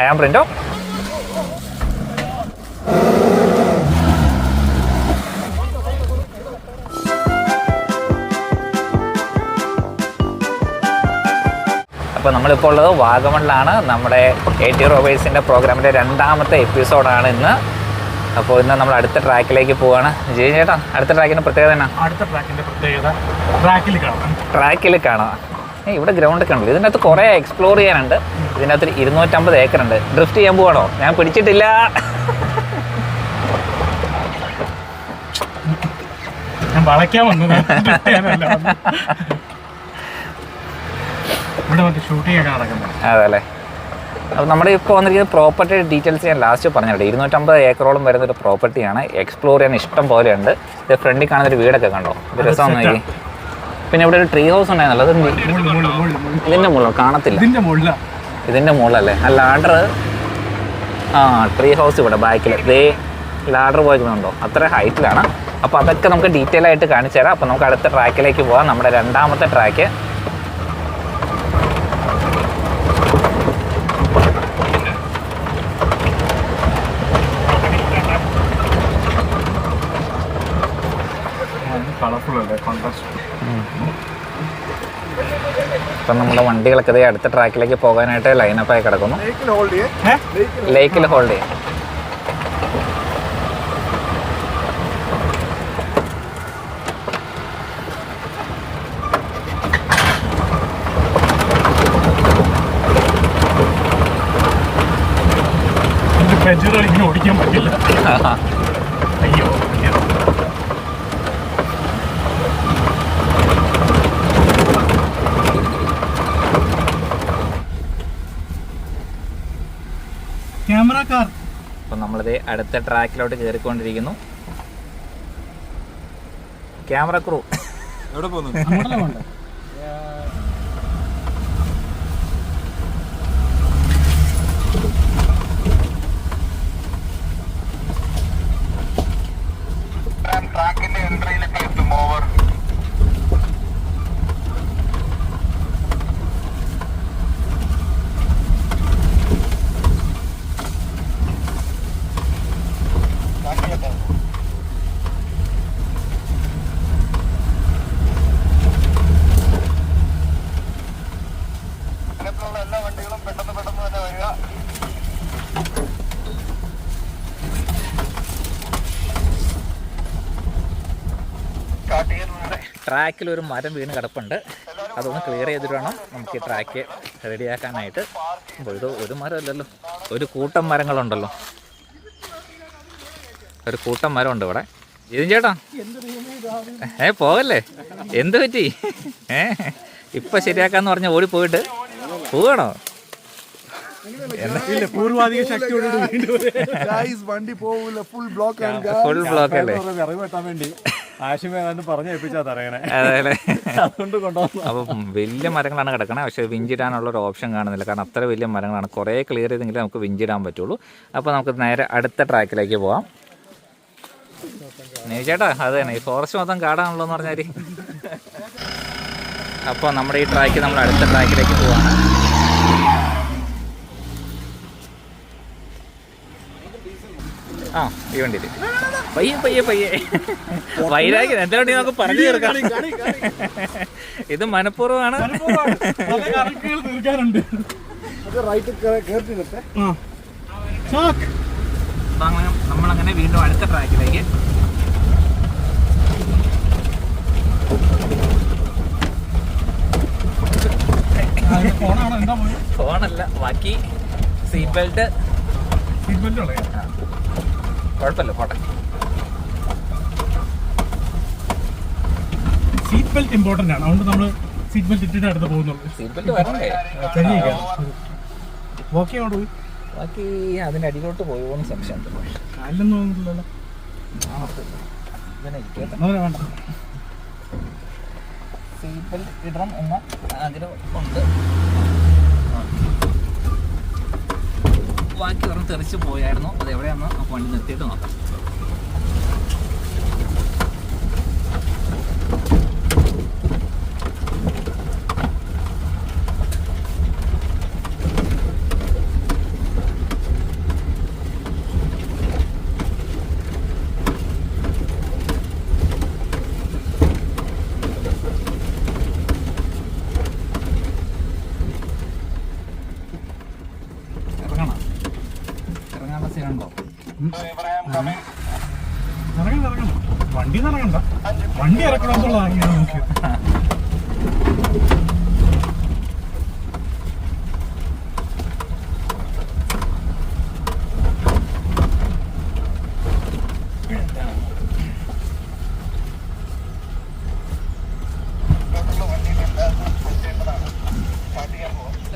I am Printo അപ്പോൾ നമ്മളിപ്പോൾ ഉള്ളത് വാഗമണിലാണ്. നമ്മുടെ എ ടി റോബേഴ്സിന്റെ പ്രോഗ്രാമിന്റെ രണ്ടാമത്തെ എപ്പിസോഡാണ് ഇന്ന്. അപ്പോൾ ഇന്ന് നമ്മൾ അടുത്ത ട്രാക്കിലേക്ക് പോവാണ്. ജയ ചേട്ടാ അടുത്ത ട്രാക്കിന്റെ പ്രത്യേകത എന്നാ? അടുത്ത ട്രാക്കിന്റെ പ്രത്യേകത ട്രാക്കിൽ കാണാം. ട്രാക്കിൽ കാണാം. ഇവിടെ ഗ്രൗണ്ട് ഉണ്ടല്ലോ. ഉണ്ട് ഇതിനകത്ത് കുറേ എക്സ്പ്ലോർ ചെയ്യാനുണ്ട്. ഇതിനകത്ത് ഇരുന്നൂറ്റമ്പത് ഏക്കർ ഉണ്ട് ഡ്രിഫ്റ്റ് ചെയ്യാൻ പോവാണോ? ഞാൻ പിടിച്ചിട്ടില്ല. വളയ്ക്കാൻ വന്നു. ചെയ്യാനല്ല വന്നത്. ഇവിടെ മറ്റേ ഷൂട്ടിംഗ് ഒക്കെ നടക്കുന്നത് അതെ അപ്പോൾ നമ്മുടെ ഇപ്പോൾ വന്നിരിക്കുന്ന പ്രോപ്പർട്ടി ഡീറ്റെയിൽസ് ഞാൻ ലാസ്റ്റ് പറഞ്ഞിട്ടുണ്ട്. ഇരുന്നൂറ്റമ്പത് ഏക്കറോളം വരുന്ന ഒരു പ്രോപ്പർട്ടിയാണ് എക്സ്പ്ലോർ ചെയ്യാൻ ഇഷ്ടം പോലെയുണ്ട്. ഇത് ഫ്രണ്ടിൽ കാണുന്ന ഒരു വീടൊക്കെ കണ്ടോ? ഇത് രസം നോക്കി പിന്നെ ഇവിടെ ഒരു ട്രീ ഹൗസ് ഉണ്ടായിരുന്നല്ലോ. ഇതിന്റെ മുകളിൽ കാണത്തില്ല. മുകളില ഇതിന്റെ മുകളിലല്ലേ? ആ ലാഡർ ആ ട്രീ ഹൗസ് ഇവിടെ ബാക്കിൽ ദേ ലാഡർ പോയിരുന്നുണ്ടോ അത്ര ഹൈറ്റിലാണ് അപ്പോൾ അതൊക്കെ നമുക്ക് ഡീറ്റെയിൽ ആയിട്ട് കാണിച്ചു തരാം അപ്പോൾ നമുക്ക് അടുത്ത ട്രാക്കിലേക്ക് പോകാം. നമ്മുടെ രണ്ടാമത്തെ ട്രാക്ക് ഇപ്പം നമ്മുടെ വണ്ടികളൊക്കെ അടുത്ത ട്രാക്കിലേക്ക് പോകാനായിട്ട് ലൈനപ്പായി കിടക്കുന്നു. ലേക്കിൽ ഹോൾഡ് ചെയ്യാം. അടുത്ത ട്രാക്കിലോട്ട് കയറിക്കൊണ്ടിരിക്കുന്നു ക്യാമറ ക്രൂ. എവിടെ പോകുന്നു? ട്രാക്കിൽ ഒരു മരം വീണ് കിടപ്പുണ്ട്. അതൊന്ന് ക്ലിയർ ചെയ്തിട്ട് വേണം നമുക്ക് ഈ ട്രാക്ക് റെഡിയാക്കാനായിട്ട് ഇത് ഒരു മരമല്ലല്ലോ ഒരു കൂട്ടം മരങ്ങളുണ്ടല്ലോ. ഒരു കൂട്ടം മരമുണ്ട് ഇവിടെ. ഇതും ചേട്ടാ. ഏ പോകല്ലേ? എന്ത് പറ്റി? ഏ ഇപ്പൊ ശരിയാക്കാന്ന് പറഞ്ഞ ഓടി പോയിട്ട് പോവാണോ? ഇല്ല പൂർവാധിക ശക്തിയോട് വീണ്ടും ഗൈസ് വണ്ടി പോവില്ല ഫുൾ ബ്ലോക്ക് ഫുൾ ബ്ലോക്ക് അല്ലേ? വേണ്ടി. ആശും ഏതാണ്ട് പറഞ്ഞു ഏൽപ്പിച്ചാ തറയണേ അതെ അതുകൊണ്ട് അപ്പം വലിയ മരങ്ങളാണ് കിടക്കണേ. പക്ഷേ വിഞ്ചിടാനുള്ള ഒരു ഓപ്ഷൻ കാണുന്നില്ല. കാരണം അത്ര വലിയ മരങ്ങളാണ്. കുറേ ക്ലിയർ ചെയ്തെങ്കിലും നമുക്ക് വിഞ്ചിടാൻ പറ്റുള്ളൂ. അപ്പോൾ നമുക്ക് നേരെ അടുത്ത ട്രാക്കിലേക്ക് പോവാം. ചേട്ടാ അത് തന്നെ ഈ ഫോറസ്റ്റ് മൊത്തം കാടാണല്ലോ എന്ന് പറഞ്ഞാൽ അപ്പോൾ നമ്മുടെ ഈ ട്രാക്ക് നമ്മൾ അടുത്ത ട്രാക്കിലേക്ക് പോവാണ്. ആ ഈ വണ്ടിയിൽ പയ്യെ പയ്യെ പയ്യെ. വൈരാഗ്യം എന്തായാലും നമുക്ക് പറഞ്ഞു തീർക്കാം ഇത് മനഃപൂർവമാണ്. തീർക്കാനുണ്ട്. നമ്മളങ്ങനെ വീണ്ടും അടുത്ത ട്രാക്കിലേക്ക്. ഫോണല്ല ബാക്കി സീറ്റ് ബെൽറ്റ് സീറ്റ് ബെൽറ്റ് കുഴപ്പമില്ല പോട്ടെ. സീറ്റ് ബെൽറ്റ് ഇമ്പോർട്ടന്റ് ആണ്. അതുകൊണ്ട് നമ്മൾ സീറ്റ് ബെൽറ്റ് ഇട്ടിട്ട് അടുത്ത് പോകുന്നുള്ളൂ. ഓക്കെ പോയി. ബാക്കി അതിന്റെ അടിയിലോട്ട് പോയോന്ന് സംശയം കാലിലൊന്നും തോന്നുന്നില്ലല്ലോ സീറ്റ് ബെൽറ്റ് ഇടണം എന്ന ആഗ്രഹം ഉണ്ട്. ബാക്കി ഒരെണ്ണം തെറിച്ച് പോയായിരുന്നു. അത് എവിടെയാണെന്ന് ആ വണ്ടി നിർത്തിയിട്ട് നോക്കാം കണ്ടോ ഇറങ്ങണ്ട ഇറങ്ങണ്ട. വണ്ടി ഇറങ്ങണ്ട. വണ്ടി ഇറക്കണം എന്നുള്ളതാണ് ഞാൻ നോക്കിയത്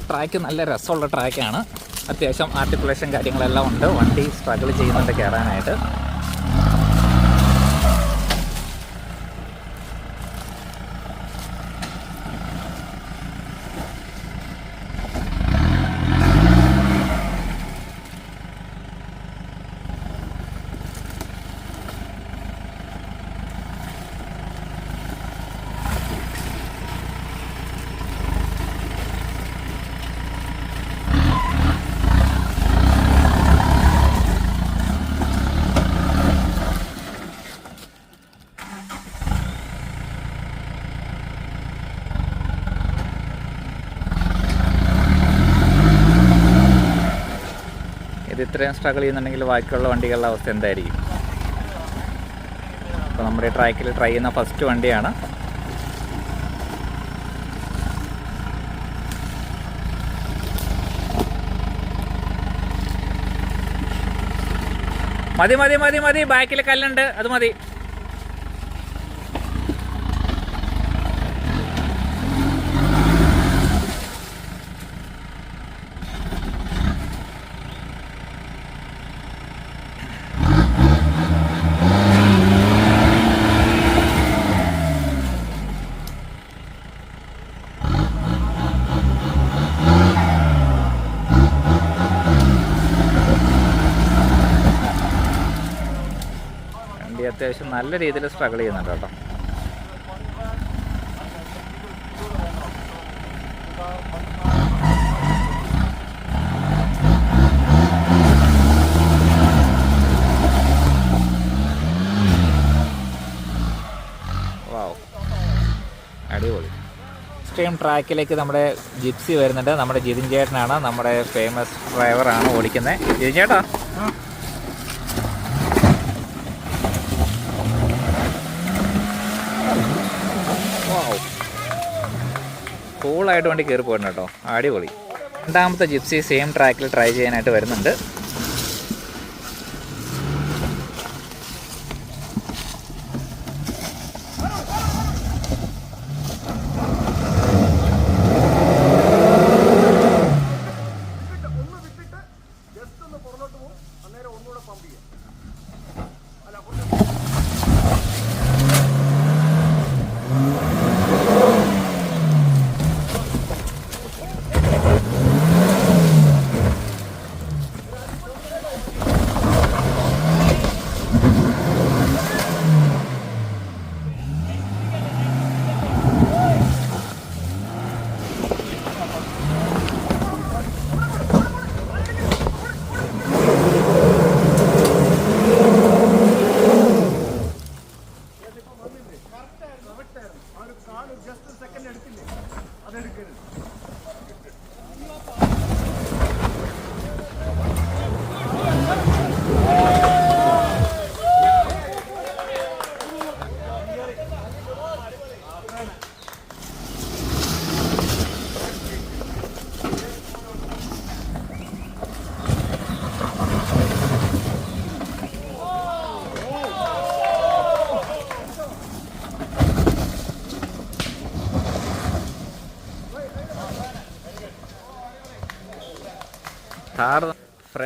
ട്രാക്ക് നല്ല രസമുള്ള ട്രാക്കാണ്. അത്യാവശ്യം ആർട്ടിക്കുലേഷൻ കാര്യങ്ങളെല്ലാം ഉണ്ട്. വണ്ടി സ്ട്രഗിൾ ചെയ്യുന്നുണ്ട് കയറാനായിട്ട് ഇത്രയും സ്ട്രഗിൾ ചെയ്യുന്നുണ്ടെങ്കിൽ ബാക്കിയുള്ള വണ്ടികളുടെ അവസ്ഥ എന്തായിരിക്കും? അപ്പോൾ നമ്മുടെ ട്രാക്കിൽ ട്രൈ ചെയ്യുന്ന ഫസ്റ്റ് വണ്ടിയാണ്. മതി മതി മതി മതി. ബാക്കിൽ കല്ലുണ്ട്. അത് മതി വണ്ടി അത്യാവശ്യം നല്ല രീതിയിൽ സ്ട്രഗിൾ ചെയ്യുന്നുണ്ട് കേട്ടോ. വാവ് അടിപൊളി. സ്ട്രീം ട്രാക്കിലേക്ക് നമ്മുടെ ജിപ്സി വരുന്നുണ്ട്. നമ്മുടെ ജിതിൻ ചേട്ടനാണ് നമ്മുടെ ഫേമസ് ഡ്രൈവറാണ് ഓടിക്കുന്നത് ജിതിൻ ചേട്ടാ? കൂളായിട്ട് വണ്ടി കയറി പോയിട്ടുണ്ട് കേട്ടോ. അടിപൊളി. രണ്ടാമത്തെ ജിപ്സി സെയിം ട്രാക്കിൽ ട്രൈ ചെയ്യാനായിട്ട് വരുന്നുണ്ട്.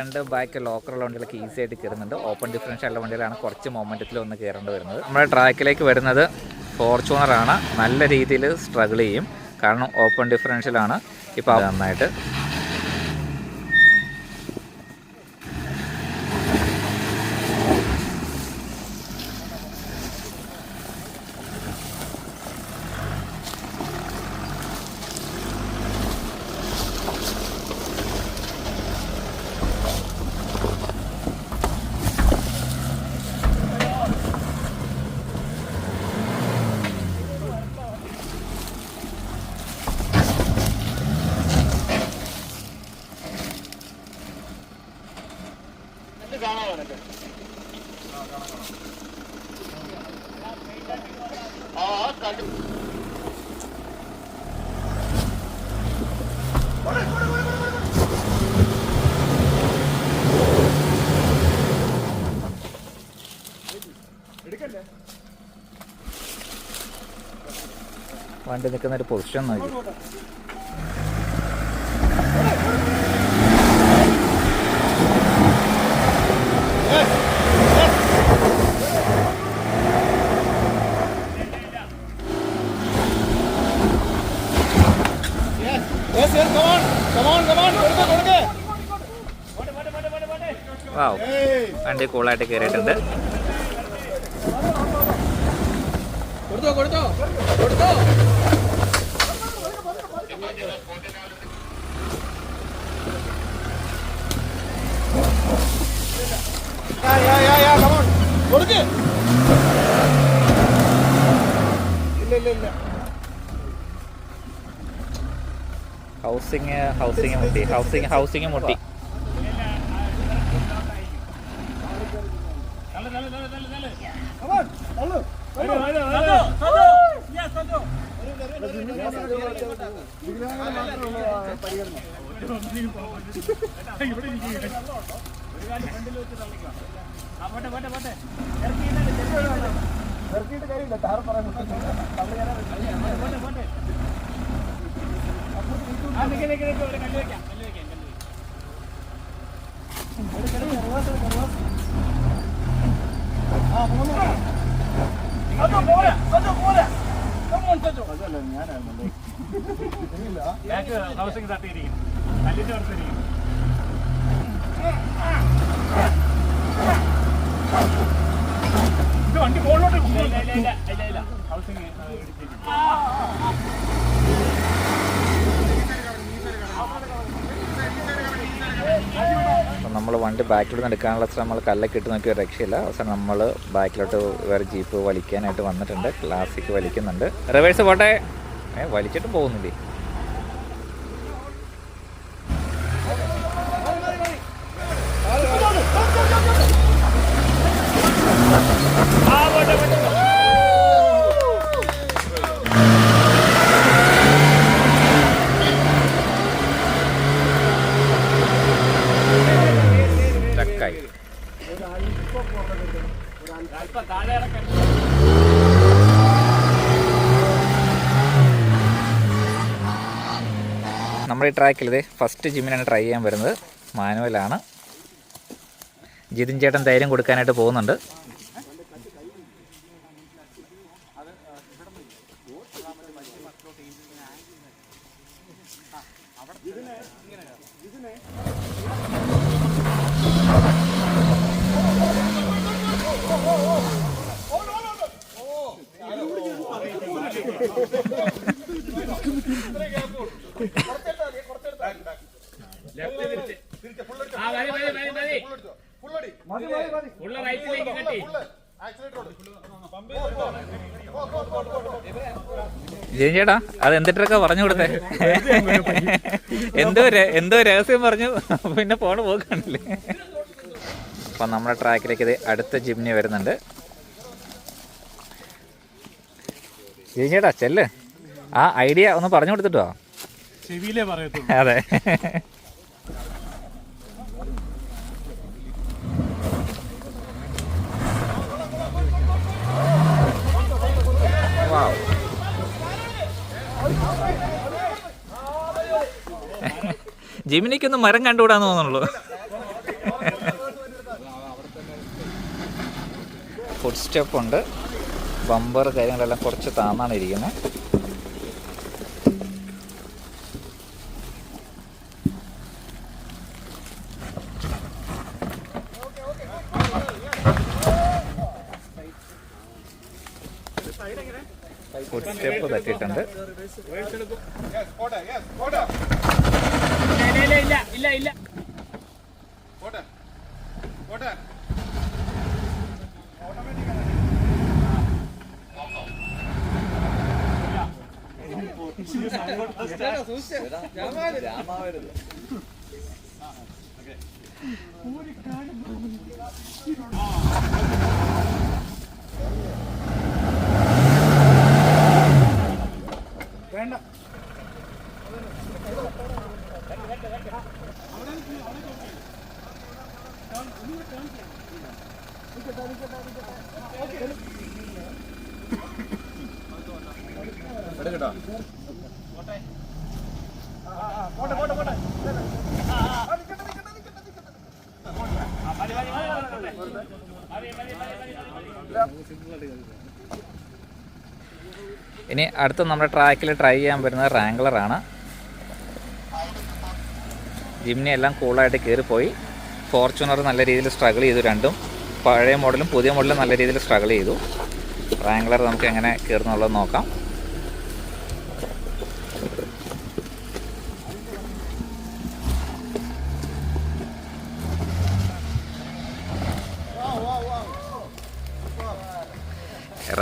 ഫ്രണ്ട് ബാക്ക് ലോക്കറുള്ള വണ്ടികളൊക്കെ ഈസി ആയിട്ട് കയറുന്നുണ്ട്. ഓപ്പൺ ഡിഫറൻഷ്യൽ ഉള്ള വണ്ടികളാണ് കുറച്ച് മൊമെന്റത്തിൽ ഒന്ന് കയറേണ്ടി വരുന്നത്. നമ്മുടെ ട്രാക്കിലേക്ക് വരുന്നത് ഫോർച്യൂണറാണ് നല്ല രീതിയിൽ സ്ട്രഗിൾ ചെയ്യും. കാരണം ഓപ്പൺ ഡിഫറൻഷ്യലാണ് ഇപ്പോൾ നന്നായിട്ട് വണ്ടി നിൽക്കുന്ന ഒരു പൊസിഷൻ നോക്കി. വണ്ടി കൂളായിട്ട് കയറിയിട്ടുണ്ട്. കൊടുക്ക് ഇല്ല ഇല്ല ഇല്ല ഹൗസിങ് ഹൗസിങ് മുട്ടി. ഹൗസിങ് ഹൗസിങ് മുട്ടി. ഇരിക്കുകയാണ് ഇറക്കിയിട്ട് കാര്യമില്ല താറ് പറയാൻ ബാക്ക് ഹൗസിംഗ് തട്ടിയിരിക്കും കല്ലിന്റെ അടുത്തിരിക്കും ഇത് വണ്ടി മുകളിലോട്ട് ഹൗസിംഗ് അപ്പം നമ്മൾ വണ്ടി ബാക്കിലോട്ട് എടുക്കാനുള്ള ശ്രമം നമ്മൾ കല്ലൊക്കെ ഇട്ട് നോക്കിയ രക്ഷയില്ല. അവസാനം നമ്മൾ ബാക്കിലോട്ട് വേറെ ജീപ്പ് വലിക്കാനായിട്ട് വന്നിട്ടുണ്ട്. ക്ലാസിക് വലിക്കുന്നുണ്ട്. റിവേഴ്സ് പോട്ടെ. ഏ വലിച്ചിട്ട് പോകുന്നില്ലേ ചക്കായി നമ്മുടെ ഈ ട്രാക്കിൽ ഇത് ഫസ്റ്റ് ജിമ്മിനാണ് ട്രൈ ചെയ്യാൻ വരുന്നത് മാനുവലാണ് ജിതിൻ ചേട്ടൻ ധൈര്യം കൊടുക്കാനായിട്ട് പോകുന്നുണ്ട്. ചേട്ടാ അത് എന്തിട്ടൊക്കെ പറഞ്ഞു കൊടുത്തേ? എന്തോ എന്തോ രഹസ്യം പറഞ്ഞു. പിന്നെ ഫോണ് പോക്കാണല്ലേ. അപ്പം നമ്മുടെ ട്രാക്കിലേക്ക് ഇത് അടുത്ത ജിംനി വരുന്നുണ്ട്. ജിതിൻ ചേട്ടാ ചെല്ല്. ആ ഐഡിയ ഒന്ന് പറഞ്ഞു കൊടുത്തിട്ടോ? അതെ. Wow. ജിമിനിക്കൊന്ന് മരം കണ്ടുകൂടാന്ന് തോന്നുള്ളൂ ഫുഡ് സ്റ്റെപ്പ് ഉണ്ട്. ബമ്പർ കാര്യങ്ങളെല്ലാം കുറച്ച് താന്നാണ് ഇരിക്കുന്നത് ഫുഡ് സ്റ്റെപ്പ് തട്ടിയിട്ടുണ്ട് ഇല്ല ഇല്ല ഇല്ല വേണ്ട പോട്ടെ. പോട്ടെ. പോട്ടെ ഇനി അടുത്ത നമ്മുടെ ട്രാക്കിൽ ട്രൈ ചെയ്യാൻ വരുന്നത് റാങ്ക്ലർ റാങ്കളറാണ് ജിമ്നി എല്ലാം കൂളായിട്ട് കയറിപ്പോയി. ഫോർച്യൂണർ നല്ല രീതിയിൽ സ്ട്രഗിൾ ചെയ്തു രണ്ടും. പഴയ മോഡലും പുതിയ മോഡലും നല്ല രീതിയിൽ സ്ട്രഗിൾ ചെയ്തു. റാങ്ക്ലർ നമുക്ക് എങ്ങനെ കയറുന്നുള്ളത് നോക്കാം.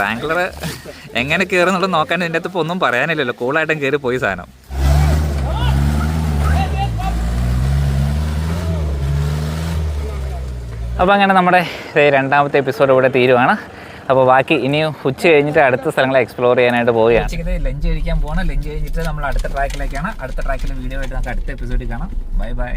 റാങ്ക്ലർ എങ്ങനെ കയറുന്നുള്ളത് നോക്കാൻ ഇതിന്റെ അകത്ത് ഒന്നും പറയാനില്ലല്ലോ. കൂളായിട്ടും കയറി പോയി സാധനം. അപ്പോൾ അങ്ങനെ നമ്മുടെ രണ്ടാമത്തെ എപ്പിസോഡ് ഇവിടെ തീരുവാണ്. അപ്പോൾ ബാക്കി ഇനിയും ഉച്ച കഴിഞ്ഞിട്ട് അടുത്ത സ്ഥലങ്ങൾ എക്സ്പ്ലോർ ചെയ്യാനായിട്ട് പോവുകയാണ്. ലഞ്ച് കഴിക്കാൻ പോകണം ലഞ്ച് കഴിഞ്ഞിട്ട് നമ്മൾ അടുത്ത ട്രാക്കിലേക്കാണ് അടുത്ത ട്രാക്കിലെ വീഡിയോ ആയിട്ട് നമുക്ക് അടുത്ത എപ്പിസോഡിൽ കാണാം. Bye bye